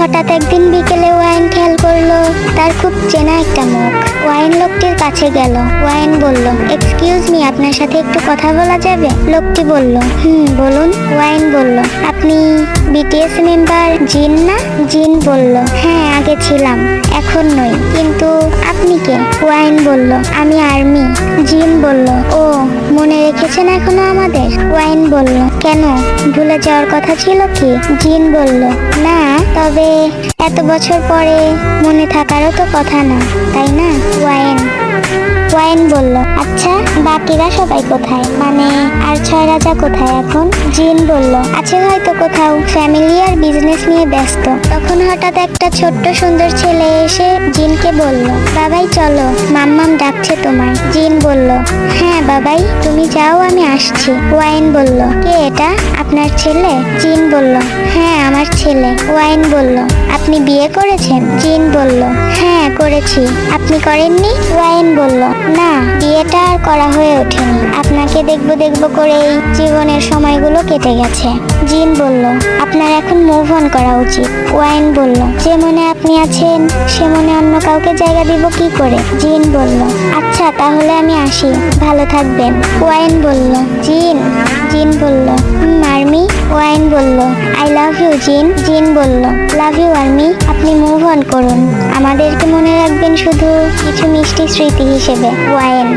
হঠাৎ একদিন বিকেলে ওয়াইন খেয়াল করল, তার খুব চেনা একটা মুখ। ওয়াইন লোকটির কাছে গেল। ওয়াইন বলল এক্সকিউজ মি আপনার সাথে একটু কথা বলা যাবে? লোকটি বলল, হুম, বলুন। ওয়াইন বলল, আপনি বিটিএস মেম্বার জিন না? জিন বলল হ্যাঁ আগে ছিলাম, এখন নই, কিন্তু আপনি কে? ওয়াইন বলল, আমি আর্মি। জিন বলল, ও, মনে রেখেছেন এখনও আমাদের? ওয়াইন বলল, কেন? ভুলে যাওয়ার কথা ছিল কি? জিন বলল, না তবে এত বছর পরে মনে থাকারও তো কথা না, তাই না ওয়াইন ওয়াইন বলল আচ্ছা বাকিরা সবাই কোথায়? মানে আর ছয় রাজা কোথায় এখন? জিন বলল, আছে হয়তো কোথাও, ফ্যামিলি আর বিজনেস নিয়ে ব্যস্ত। তখন হঠাৎ একটা ছোট্ট সুন্দর ছেলে এসে জিনকে বলল, বাবাই, চলো, মাম্মাম ডাকছে তোমায়। জিন বলল হ্যাঁ বাবাই, তুমি যাও, আমি আসছি। ওয়াইন বলল, কে এটা? আপনার ছেলে চীন বলল হ্যাঁ আমার ছেলে, ওয়াইন বলল, আপনি বিয়ে করেছেন? চিন বলল হ্যাঁ করেছি। আপনি করেননি? ওয়াইন বলল, না, বিয়েটা আর করা হয়ে ওঠেনি। আপনাকে দেখব দেখব করে এই জীবনের সময়গুলো কেটে গেছে। জিন বলল আপনার এখন মুভ অন করা উচিত। ওয়াইন বলল যে মনে আপনি আছেন সে মনে অন্য কাউকে জায়গা দিব কি করে? জিন বলল আচ্ছা তাহলে আমি আসি। ভালো থাকবেন। ওয়াইন বলল জিন? জিন বলল "হুম, আর্মি? ওয়াইন বলল I love you Jin. Jin বলল লাভ ইউ আর্মি। আপনি মুভ অন করুন। আমাদেরকে মনে রাখবেন শুধু কিছু মিষ্টি স্মৃতি হিসেবে। ওয়াইন